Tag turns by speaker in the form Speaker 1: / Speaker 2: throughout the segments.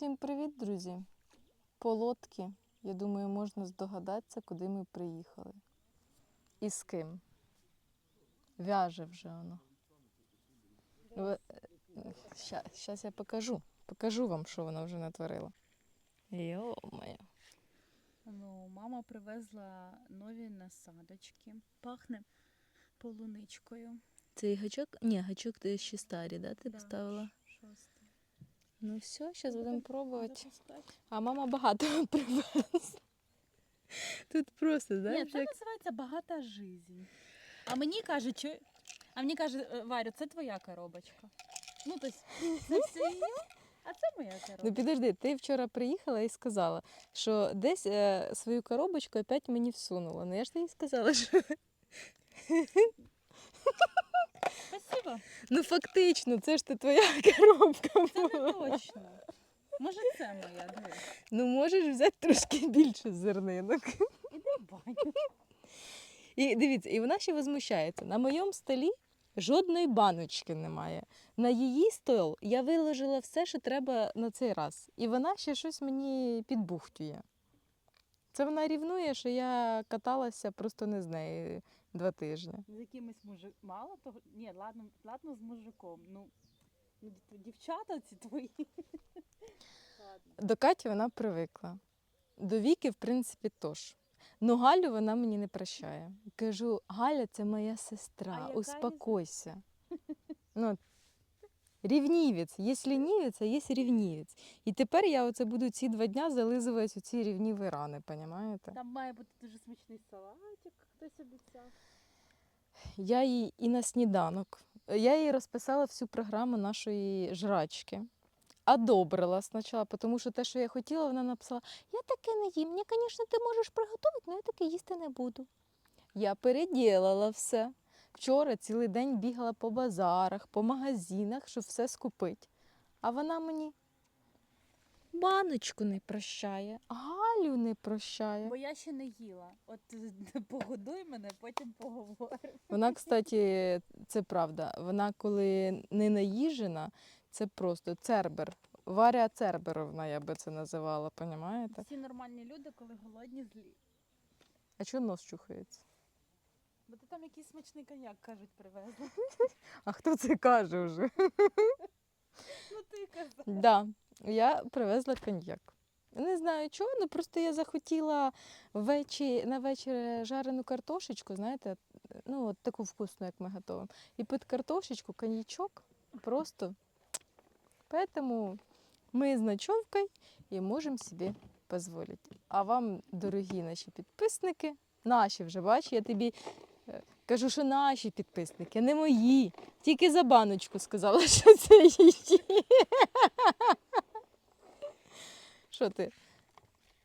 Speaker 1: Всім привіт, друзі! Полотки. Я думаю, можна здогадатися, куди ми приїхали. І з ким. Вяже вже воно. Зараз я покажу. Покажу вам, що вона вже натворила. Йо-моє.
Speaker 2: Ну, мама привезла нові насадочки. Пахне полуничкою.
Speaker 1: Цей гачок? Ні, гачок ти ще старі, да? Ти
Speaker 2: Да,
Speaker 1: поставила?
Speaker 2: Шостий.
Speaker 1: Ну все, зараз будемо пробувати. А мама багато привезла. Тут просто,
Speaker 2: Ні, це
Speaker 1: як
Speaker 2: називається багата жизнь. А мені каже, що... А мені каже, «Е, Варю, це твоя коробочка. Ну, тобто, це все її, а це моя
Speaker 1: Ну підожди, ти вчора приїхала і сказала, що десь е, свою коробочку опять мені всунула. Ну я ж тобі сказала, що
Speaker 2: Спасибо.
Speaker 1: ну фактично, це ж ти твоя коробка
Speaker 2: Це не
Speaker 1: була.
Speaker 2: точно. Може, це моя, диви.
Speaker 1: Ну можеш взяти трошки більше зернинок.
Speaker 2: Іди в баню.
Speaker 1: І дивіться, і вона ще возмущається. На моєму столі жодної баночки немає. На її стол я виложила все, що треба на цей раз. І вона ще щось мені підбухтює. Це вона рівнує, що я каталася просто не з нею два тижні.
Speaker 2: З якимось мужиком. Мало того. Ні, ладно, ладно з мужиком. Ну, ну дівчата ці твої.
Speaker 1: До Каті вона привикла. До Віки, в принципі, теж. Ну, Галю вона мені не прощає. Кажу, Галя, це моя сестра,
Speaker 2: яка
Speaker 1: успокойся. Ну, рівнівець. Є лінівець, а є рівнівець. І тепер я оце буду ці два дня зализувати ці рівніві рани, розумієте?
Speaker 2: Там має бути дуже смачний салатик, хтось обіцяв.
Speaker 1: Я їй і на сніданок. Я їй розписала всю програму нашої жрачки. Одобрила спочатку, тому що те, що я хотіла, вона написала: Я таке не їм. Мені, звісно, ти можеш приготувати, але я таке їсти не буду. Я переділила все. Вчора цілий день бігала по базарах, по магазинах, щоб все скупити. А вона мені баночку не прощає, Галю не прощає.
Speaker 2: Бо я ще не їла. От погодуй мене, потім поговоримо.
Speaker 1: Вона, кстати, це правда. Вона, коли не наїжена, це просто цербер. Варя Церберовна, я би це називала, понімаєте?
Speaker 2: Всі нормальні люди, коли голодні, злі.
Speaker 1: А чого нос чухається?
Speaker 2: Там якийсь смачний коньяк, кажуть, привезла.
Speaker 1: А хто це каже вже?
Speaker 2: Ну ти казав.
Speaker 1: Да, я привезла коньяк. Не знаю чого, ну просто я захотіла вечі, на вечір жарену картошечку, знаєте, ну от таку вкусну, як ми готуємо. І під картошечку коньячок просто. Поэтому ми з ночовкою і можемо собі дозволити. А вам, дорогі наші підписники, наші вже бач, я тобі кажу, що наші підписники, не мої. Тільки за баночку сказала, що це її. Що ти?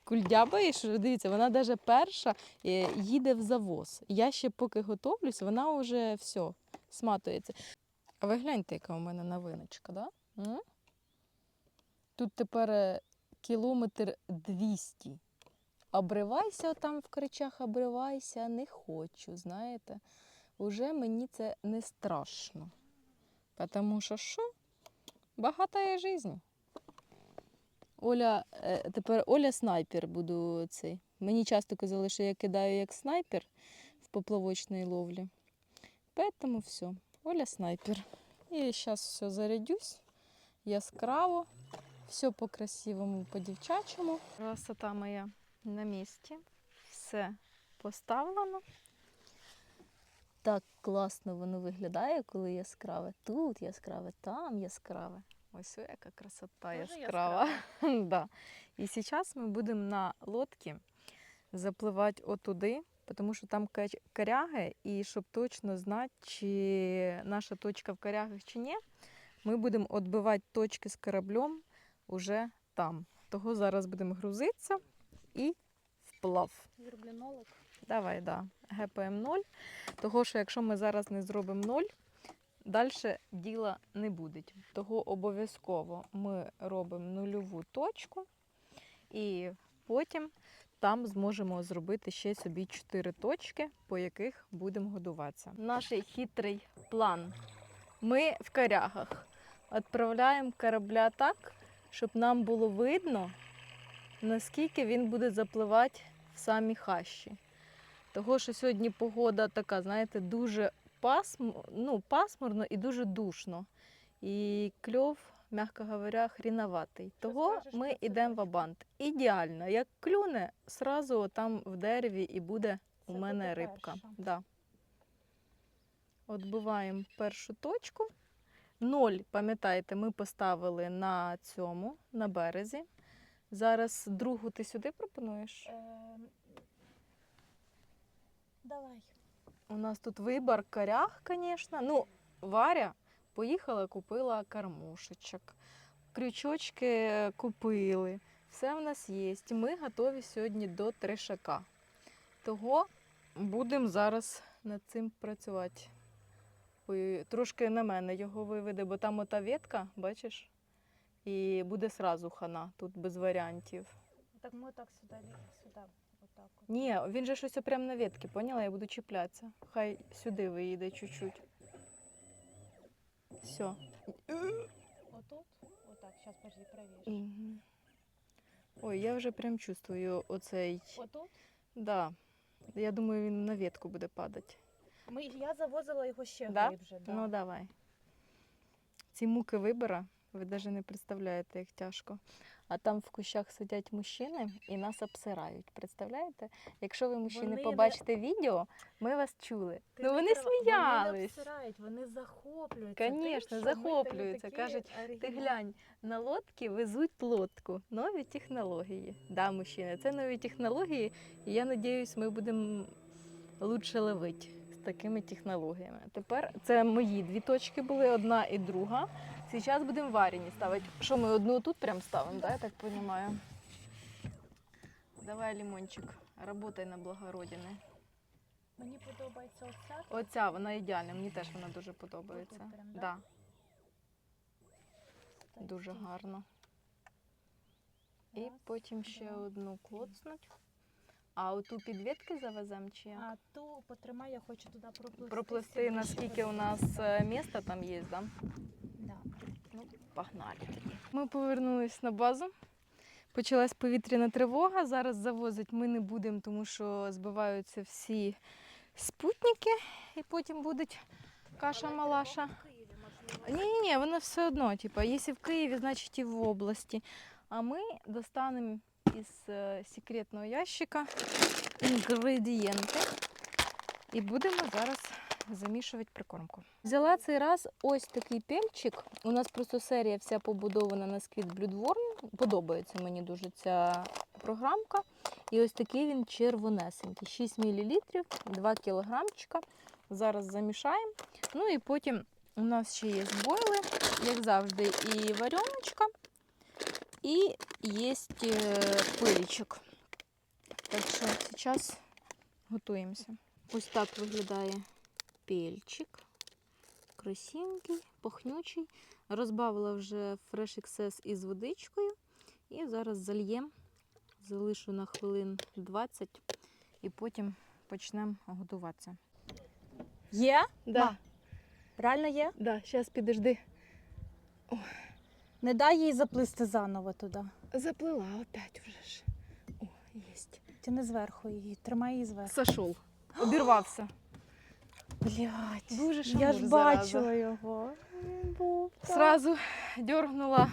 Speaker 1: Кульдябаєш? Дивіться, вона навіть перша е, їде в завоз. Я ще поки готовлюсь, вона вже все, сматується. А ви гляньте, яка у мене новиночка, да? Тут тепер е, кілометр 200. Обривайся там в кричах, обривайся, не хочу, знаєте. Уже мені це не страшно. Тому що що? Багата є життя. Оля, е, тепер Оля снайпер буду цей. Мені часто казали, що я кидаю як снайпер в поплавочній ловлі. Поэтому все. Оля снайпер. І зараз все зарядюсь яскраво, все по-красивому, по-дівчачому. Красота моя на місці. Все поставлено. Так класно воно виглядає, коли яскраве. Тут яскраве, там яскраве. Ось яка красота
Speaker 2: Дуже
Speaker 1: яскрава. да. І зараз ми будемо на лодці запливати отуди, тому що там коряги, і щоб точно знати, чи наша точка в корягах чи ні, ми будемо відбивати точки з кораблем уже там. Того зараз будемо грузитися і вплав.
Speaker 2: Верблінолог.
Speaker 1: Давай, да. ГПМ 0. Того, що якщо ми зараз не зробимо 0, далі діла не буде. Того обов'язково ми робимо нульову точку і потім там зможемо зробити ще собі 4 точки, по яких будемо годуватися. Наш хитрий план. Ми в корягах відправляємо корабля так, щоб нам було видно, наскільки він буде запливати в самі хащі. Того, що сьогодні погода така, знаєте, дуже пасм... ну, пасмурно і дуже душно. І кльов, м'яко говоря, хріноватий. Того ми йдемо в абант. Ідеально. Як клюне, сразу там в дереві і буде у
Speaker 2: Це
Speaker 1: мене
Speaker 2: буде
Speaker 1: рибка.
Speaker 2: перша.
Speaker 1: Да. Отбиваємо першу точку. Ноль, пам'ятаєте, ми поставили на цьому, на березі. Зараз другу ти сюди пропонуєш?
Speaker 2: Ем, Давай.
Speaker 1: У нас тут вибір корях, звісно. Ну, Варя поїхала, купила кормушечок. Крючочки купили. Все в нас є. Ми готові сьогодні до трешака. Того будемо зараз над цим працювати. Трошки на мене його виведе, бо там ота ветка, бачиш? І буде сразу хана, тут без варіантів.
Speaker 2: Так ми так сюди, сюди, отак. от.
Speaker 1: Ні, він же щось прямо на ветці, поняла? Я буду чіплятися. Хай сюди виїде чуть-чуть. Все.
Speaker 2: Отут, отак, зараз подожди, правіше.
Speaker 1: Угу. Ой, я вже прям чувствую оцей.
Speaker 2: Отут.
Speaker 1: Да. Я думаю, він на ветку буде падати.
Speaker 2: Ми, я завозила його ще
Speaker 1: Да?
Speaker 2: глибше. Да.
Speaker 1: Ну давай. Ці муки вибора, ви навіть не представляєте, як тяжко. А там в кущах сидять мужчини і нас обсирають. Представляєте? Якщо ви мужчини
Speaker 2: Вони не-
Speaker 1: побачите відео, ми вас чули.
Speaker 2: Ти
Speaker 1: ну вони
Speaker 2: права, Вони
Speaker 1: сміялись.
Speaker 2: не обсирають, вони захоплюються. ми
Speaker 1: захоплюються,
Speaker 2: такі
Speaker 1: кажуть, Ти глянь, на лодки везуть лодку. Нові технології. Да, мужчина, це нові технології, і я сподіваюся, ми будемо лучше ловити з такими технологіями. Тепер це мої дві точки були, одна і друга. Зараз будемо варені ставити. Що ми одну тут прям ставимо, да, я так розумію? Давай, лимончик, работай на благородіне.
Speaker 2: Мені подобається оця.
Speaker 1: Оця, вона ідеальна, мені теж вона дуже подобається.
Speaker 2: Прям, да?
Speaker 1: да,
Speaker 2: кстати.
Speaker 1: дуже гарно. І
Speaker 2: Раз,
Speaker 1: потім ще
Speaker 2: два,
Speaker 1: одну клоцнуть. А оту підвідки завеземо чи як?
Speaker 2: А ту потримай, я хочу туди проплисти.
Speaker 1: Проплисти, наскільки у нас е, місто там є, да? Ну, погнали тоді. Ми повернулись на базу. Почалась повітряна тривога. Зараз завозити ми не будемо, тому що збиваються всі спутники і потім буде каша малаша. Ні, ні, ні, воно все одно. Типу, якщо в Києві, значить і в області. А ми достанемо із е, секретного ящика інгредієнти і будемо зараз замішувати прикормку. Взяла цей раз ось такий пельчик. У нас просто серія вся побудована на Squid Bloodworm. Подобається мені дуже ця програмка. І ось такий він червонесенький. 6 мл, 2 кілограмчика. Зараз замішаємо. Ну і потім у нас ще є бойли, як завжди, і вареночка, і є пилічок. Так що зараз готуємося. Ось так виглядає пельчик. Красивенький, пахнючий. Розбавила вже Fresh XS із водичкою. І зараз зальємо, залишу на хвилин 20 і потім почнемо готуватися.
Speaker 2: Є?
Speaker 1: Да,
Speaker 2: Ма, Реально є?
Speaker 1: да, зараз підожди.
Speaker 2: Не дай їй заплисти заново туди.
Speaker 1: Заплила опять вже ж. О, єсть.
Speaker 2: Тяни зверху її, тримай її зверху.
Speaker 1: Сошов. Обірвався.
Speaker 2: Блять,
Speaker 1: Дуже
Speaker 2: я ж
Speaker 1: зараза.
Speaker 2: бачила його. Він був так.
Speaker 1: Сразу дергнула,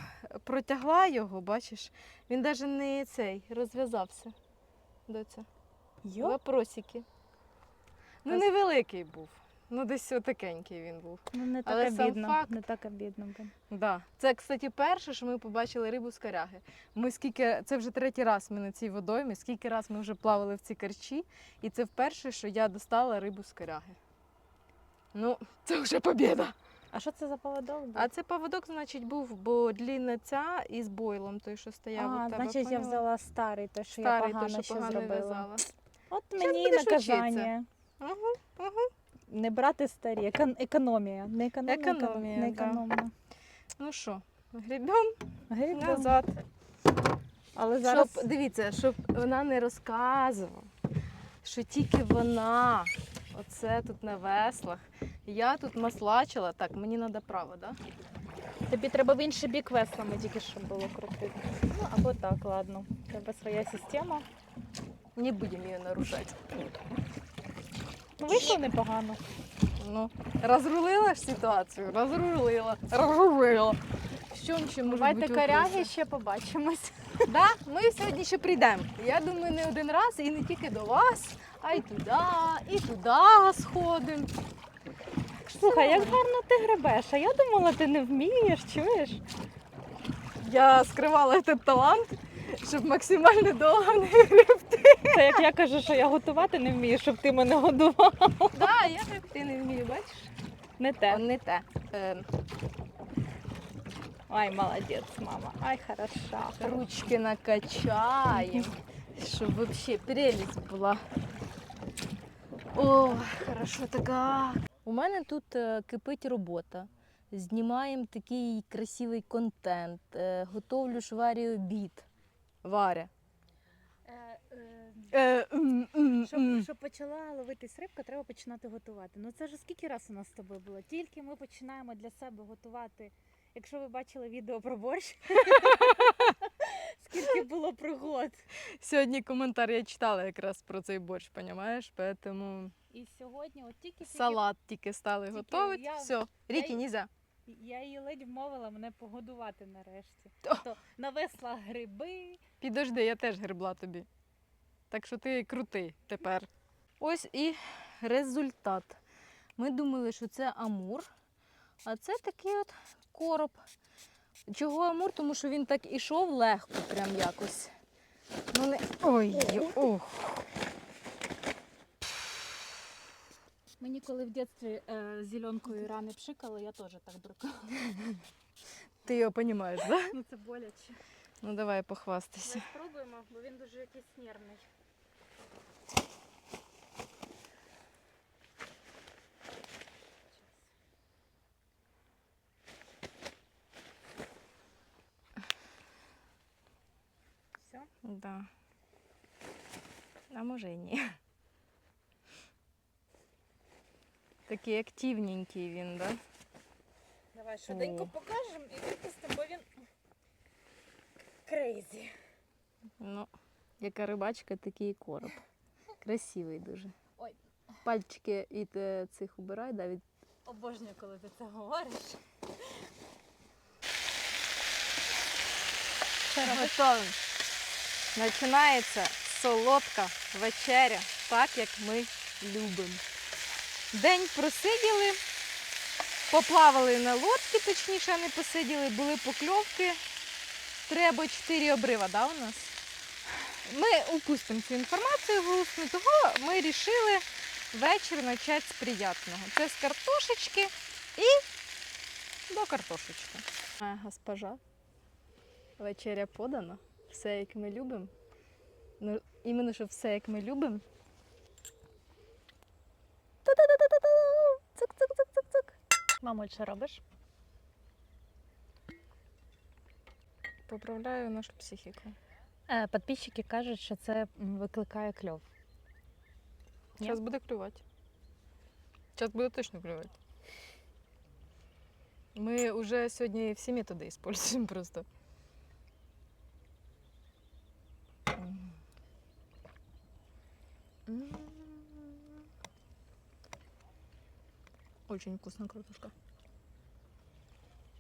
Speaker 1: протягла його, бачиш. Він навіть не цей розв'язався. Доця.
Speaker 2: Йо?
Speaker 1: Вопросики. Ну, невеликий був. Ну, десь отакенький він був.
Speaker 2: Ну не
Speaker 1: Але
Speaker 2: так
Speaker 1: сам факт-
Speaker 2: Не так обідно.
Speaker 1: Да. Це, кстати, перше, що ми побачили рибу з коряги. Ми скільки, це вже третій раз ми на цій водоймі, скільки раз ми вже плавали в ці корчі, і це вперше, що я достала рибу з коряги. Ну, це вже побіда.
Speaker 2: А що це за поводок був?
Speaker 1: А це поводок, значить, був, бо длінна ця із бойлом, той, що стояв
Speaker 2: а
Speaker 1: у тебе.
Speaker 2: значить, я
Speaker 1: поняла?
Speaker 2: взяла старий, той, що
Speaker 1: старий,
Speaker 2: я погано
Speaker 1: той, що
Speaker 2: ще
Speaker 1: погано
Speaker 2: зробила.
Speaker 1: в'язала.
Speaker 2: От мені і
Speaker 1: будеш
Speaker 2: наказання.
Speaker 1: Угу, угу.
Speaker 2: Не брати старі, екон- економія. Не економія,
Speaker 1: Економія,
Speaker 2: не
Speaker 1: да. Ну що, гребем
Speaker 2: Грибом.
Speaker 1: назад.
Speaker 2: Але зараз
Speaker 1: Щоб, дивіться, щоб вона не розказувала, що тільки вона оце тут на веслах. Я тут маслачила. Так, мені треба право, так? Да?
Speaker 2: Тобі треба в інший бік веслами тільки щоб було крутити. Ну або так, ладно. Треба своя система.
Speaker 1: Не будемо її нарушати.
Speaker 2: Ну, вийшло непогано.
Speaker 1: Ну, розрулила ж ситуацію, розрулила, розрулила. Що ще може
Speaker 2: Бувайте
Speaker 1: бути
Speaker 2: коряги, ще побачимось.
Speaker 1: Да, ми сьогодні ще прийдемо. Я думаю, не один раз і не тільки до вас, а й туди, і туди сходимо.
Speaker 2: Слухай, як гарно ти гребеш, а я думала, ти не вмієш, чуєш?
Speaker 1: Я скривала цей талант, щоб максимально довго не гребти.
Speaker 2: Це як я кажу, що я готувати не вмію, щоб ти мене годував.
Speaker 1: Да, я гребти не вмію, бачиш?
Speaker 2: Не те.
Speaker 1: Не те. Е,
Speaker 2: Ай, молодець, мама. Ай, хороша.
Speaker 1: ручки накачаємо, щоб взагалі прелість була. О, хорошо така. У мене тут е, кипить робота. Знімаємо такий красивий контент. е, Готовлю ж Варі обід. Варя. Е,
Speaker 2: Щоб, щоб почала ловитись рибка, треба починати готувати. Ну це ж скільки раз у нас з тобою було? Тільки ми починаємо для себе готувати. Якщо ви бачили відео про борщ, скільки було пригод.
Speaker 1: Сьогодні коментар я читала якраз про цей борщ, понімаєш? Поэтому
Speaker 2: І сьогодні, от тільки
Speaker 1: салат тільки стали
Speaker 2: Тільки
Speaker 1: готувати.
Speaker 2: я-
Speaker 1: Все, Рікі,
Speaker 2: я-
Speaker 1: нельзя.
Speaker 2: я її ледь вмовила мене погодувати нарешті.
Speaker 1: О!
Speaker 2: То навесла гриби.
Speaker 1: Підожди, я теж гребла тобі. Так що ти крутий тепер. Ось і результат. Ми думали, що це амур, а це такий от короб. Чого амур? Тому що він так ішов легко, прям якось. Ну, не... Ой, ох.
Speaker 2: Мені коли в дитинстві е, зеленкою рани пшикали, я теж так брикала.
Speaker 1: Ти його розумієш, так? Да?
Speaker 2: Ну це боляче.
Speaker 1: Ну давай похвастайся.
Speaker 2: Ми спробуємо, бо він дуже якийсь нервний.
Speaker 1: Да. А може і ні. Такий активненький він, да?
Speaker 2: Давай
Speaker 1: швиденько
Speaker 2: покажемо і випустимо, бо він крейзі.
Speaker 1: Ну, яка рибачка, такий і короб. Красивий дуже.
Speaker 2: Ой.
Speaker 1: Пальчики від е, цих убирай, да, від...
Speaker 2: Обожнюю, коли ти це говориш.
Speaker 1: Готовим. Починається солодка вечеря, так як ми любимо. День просиділи, поплавали на лодці, точніше, не посиділи, були покльовки. Треба чотири обрива, да, у нас? Ми упустимо цю інформацію голосну, того ми вирішили вечір почати з приятного. Це з картошечки і до картошечки. Госпожа. Вечеря подана. Все, як ми любимо. Ну, іменно, що все, як ми любимо. Цук-цук-цук-цук-цук.
Speaker 2: Мамуль, що робиш?
Speaker 1: Поправляю нашу психіку.
Speaker 2: Е, Підписчики кажуть, що це викликає кльов. Ні?
Speaker 1: Зараз буде клювати. Зараз буде точно клювати. Ми вже сьогодні всі методи використовуємо просто. Очень вкусна картошка.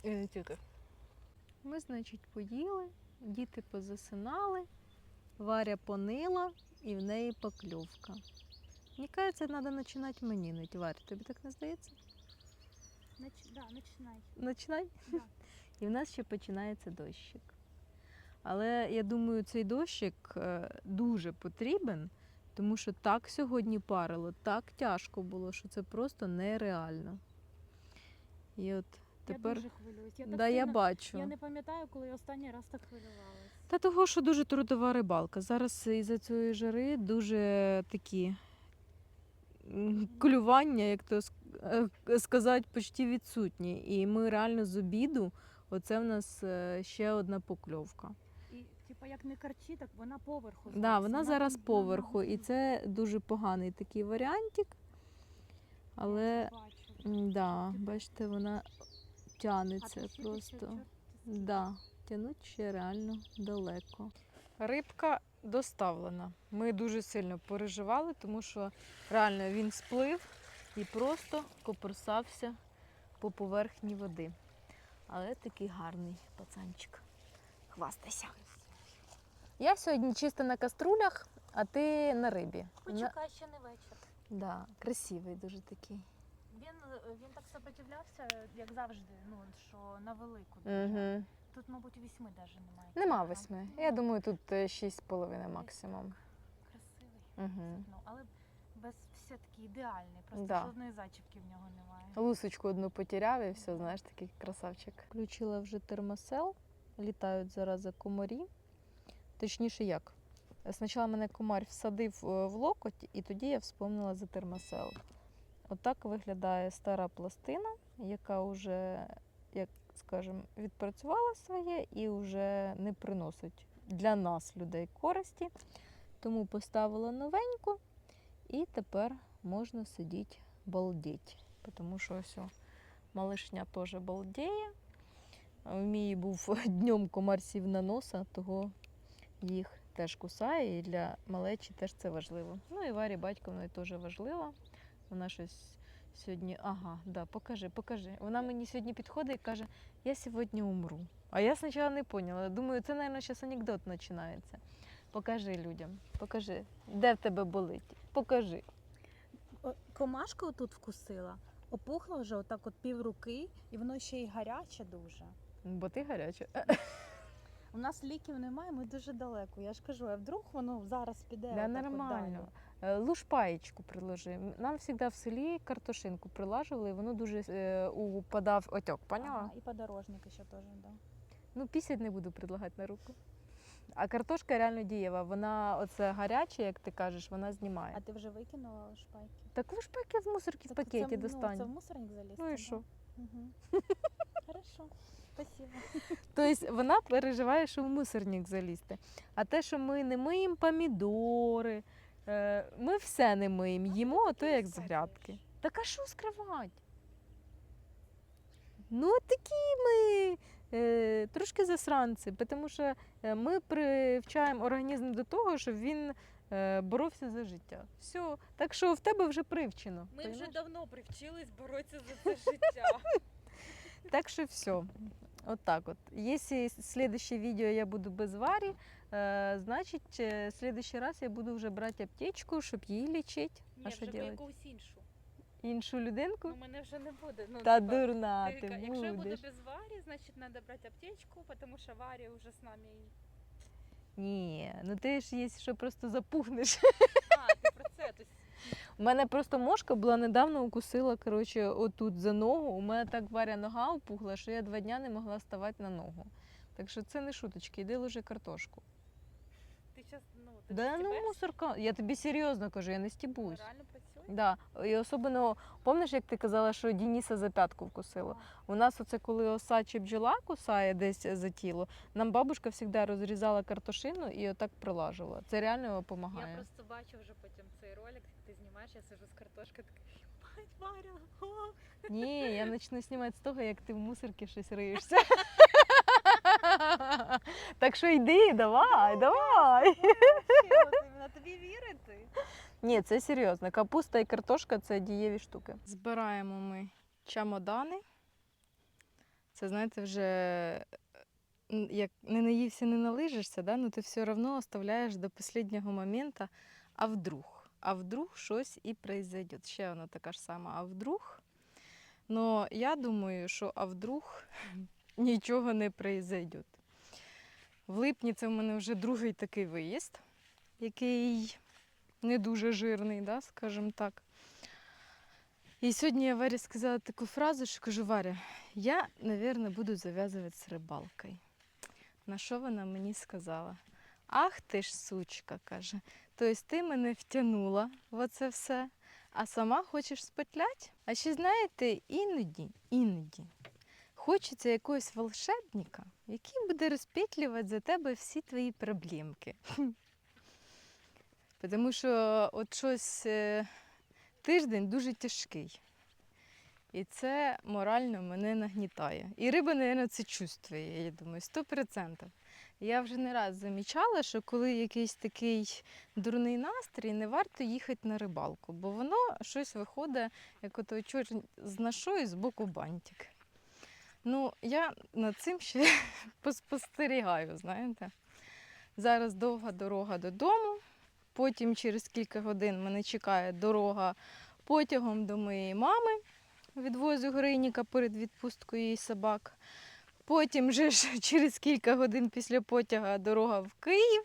Speaker 1: І не тільки. Ми, значить, поїли, діти позасинали, Варя понила і в неї покльовка. Мені кажеться, треба починати мені нить. Варя, тобі так не здається?
Speaker 2: Нач... Да, починай.
Speaker 1: Починай.
Speaker 2: Да.
Speaker 1: І в нас ще починається дощик. Але я думаю, цей дощик е, дуже потрібен, тому що так сьогодні парило, так тяжко було, що це просто нереально. І от тепер.
Speaker 2: Я дуже хвилююсь. Я так
Speaker 1: да, я
Speaker 2: сильно-
Speaker 1: бачу.
Speaker 2: Я не пам'ятаю, коли я останній раз так хвилювалася.
Speaker 1: Та того, що дуже трудова рибалка. Зараз із-за цієї жари дуже такі клювання, як то е, сказати, почти відсутні. І ми реально з обіду, оце в нас е, ще одна покльовка.
Speaker 2: Типа як не карчі, так вона поверху.
Speaker 1: Да, вона зараз поверху, і це дуже поганий такий варіантик. Але
Speaker 2: Бачу.
Speaker 1: да, бачите, вона
Speaker 3: тянеться просто. Да, тянуть ще реально далеко.
Speaker 1: Рибка доставлена. Ми дуже сильно переживали, тому що реально він сплив і просто копорсався по поверхні води. Але такий гарний пацанчик. Хвастайся. Я сьогодні чисто на каструлях, а ти на рибі. На...
Speaker 2: Почекай, ще не вечір.
Speaker 1: Да, красивий дуже такий.
Speaker 2: Він, він так сопротивлявся, як завжди, ну, що на велику. дуже.
Speaker 1: Угу.
Speaker 2: Тут, мабуть, вісьми навіть немає.
Speaker 1: Нема восьми.
Speaker 2: Ну,
Speaker 1: Я думаю, тут е, шість з половиною максимум.
Speaker 2: Красивий.
Speaker 1: Угу.
Speaker 2: Ну, але без все-таки ідеальний. Просто
Speaker 1: Да.
Speaker 2: жодної зачіпки в нього немає.
Speaker 1: Лусочку одну потеряв і все, знаєш, такий красавчик. Включила вже термосел, літають зараз комарі. Точніше, як? Спочатку мене комар всадив е, в локоть, і тоді я вспомнила за термосел. Отак виглядає стара пластина, яка вже, як скажемо, відпрацювала своє і вже не приносить для нас, людей, користі. Тому поставила новеньку, і тепер можна сидіти балдеть. Тому що ось малишня теж балдіє. В мій був днем комар сів на носа, того їх теж кусає, і для малечі теж це важливо. Ну і Варі батьковної теж важливо. Вона щось сьогодні. Ага, да, покажи, покажи. Вона мені сьогодні підходить і каже: Я сьогодні умру. А я спочатку не поняла. Думаю, це, мабуть, зараз анекдот починається. Покажи людям, покажи, де в тебе болить. Покажи.
Speaker 2: Комашка отут вкусила, опухла вже отак от пів руки, і воно ще й гаряче дуже.
Speaker 1: Бо ти гаряча.
Speaker 2: У нас ліків немає, ми дуже далеко. Я ж кажу, а вдруг воно зараз піде.
Speaker 1: Да, нормально. Е, Лушпаєчку приложи. Нам завжди в селі картошинку прилажували, і воно дуже е, упадав отьок, поняла?
Speaker 2: Ага, і подорожники ще теж, да.
Speaker 1: Ну, пісять не буду предлагати на руку. А картошка реально дієва. Вона оце гаряча, як ти кажеш, вона знімає.
Speaker 2: А ти вже викинула шпайки?
Speaker 1: Так лушпайки в мусорки в пакеті достань.
Speaker 2: Ну, це в мусорник залізти?
Speaker 1: Ну і що?
Speaker 2: Мгм. Хорошо, спасибо.
Speaker 1: Тобто вона переживає, що в мусорник залізти. А те, що ми не миємо помідори, е, ми все не миємо, їмо, а то як з грядки. Так а що скривати? Ну, такі ми е, трошки засранці, тому що е, ми привчаємо організм до того, щоб він е, боровся за життя. Все. Так що в тебе вже привчено.
Speaker 4: Ми вже давно привчились боротися за це життя.
Speaker 1: Так що все. Вот так вот. Если следующее видео я буду без Варі, е, значить, е, в следующий раз я буду вже брати аптечку, щоб її лічити.
Speaker 4: Ні,
Speaker 1: А
Speaker 4: вже
Speaker 1: що делать?
Speaker 4: якусь іншу.
Speaker 1: Іншу людинку.
Speaker 4: Ну, мене вже не буде. Ну,
Speaker 1: Та
Speaker 4: типа,
Speaker 1: дурна
Speaker 4: ти
Speaker 1: ти
Speaker 4: ка- Якщо я буду без Варі, значить треба брати аптечку, тому що Варя вже з нами.
Speaker 1: Ні, ну ти ж є, що просто запухнеш.
Speaker 4: А, ти про це.
Speaker 1: У мене просто мошка була недавно укусила, коротше, отут за ногу. У мене так Варя нога опухла, що я два дня не могла ставати на ногу. Так що це не шуточки, іди ложи картошку.
Speaker 4: ти зараз, ну, ти
Speaker 1: Да ну мусорка. Я тобі серйозно кажу, я не стібусь.
Speaker 4: реально працює?
Speaker 1: Да, і особливо, пам'ятаєш, як ти казала, що Дініса за п'ятку вкусила? У нас оце коли оса чи бджола кусає десь за тіло, нам бабушка завжди розрізала картошину і отак прилажувала. Це реально
Speaker 4: Я
Speaker 1: допомагає.
Speaker 4: просто бачу вже потім цей ролик, знімаєш, я сижу з картошкою, така, «Єбать, Варя, о!»
Speaker 1: Ні, я почну знімати з того, як ти в мусорці щось риєшся. Так що йди, давай, давай.
Speaker 4: На тобі вірити.
Speaker 1: Ні, це серйозно. Капуста і картошка це дієві штуки. Збираємо ми чамодани. Це, знаєте, вже як не наївся, не налижишся, да? ну ти все одно оставляєш до останнього моменту, а вдруг? А вдруг щось і произойде. Ще вона така ж сама, а вдруг. Но я думаю, що а вдруг нічого не произойде. В липні це в мене вже другий такий виїзд, який не дуже жирний, да, скажімо так. І сьогодні я Варі сказала таку фразу, що кажу, Варя, я, мабуть, буду зав'язувати з рибалкою. На що вона мені сказала? Ах ти ж сучка, каже. Тобто ти мене втягнула в оце все, а сама хочеш спетлять? А ще знаєте, іноді, іноді хочеться якогось волшебника, який буде розпетлювати за тебе всі твої проблемки. Тому що от щось е, тиждень дуже тяжкий. І це морально мене нагнітає. І риба, мабуть, це чувствує, я думаю, 100%. Я вже не раз замічала, що коли якийсь такий дурний настрій, не варто їхати на рибалку, бо воно щось виходить, як ото чорт нашої з боку бантик. Ну, я над цим ще поспостерігаю, знаєте. Зараз довга дорога додому, потім через кілька годин мене чекає дорога потягом до моєї мами. Відвозю Гриніка перед відпусткою її собак. Потім вже ж через кілька годин після потяга дорога в Київ.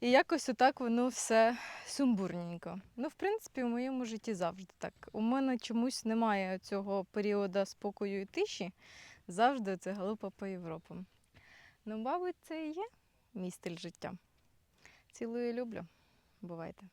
Speaker 1: І якось отак воно все сумбурненько. Ну, в принципі, в моєму житті завжди так. У мене чомусь немає цього періоду спокою і тиші. Завжди це галупа по Європам. Ну, мабуть, це і є мій стиль життя. Цілую і люблю. Бувайте.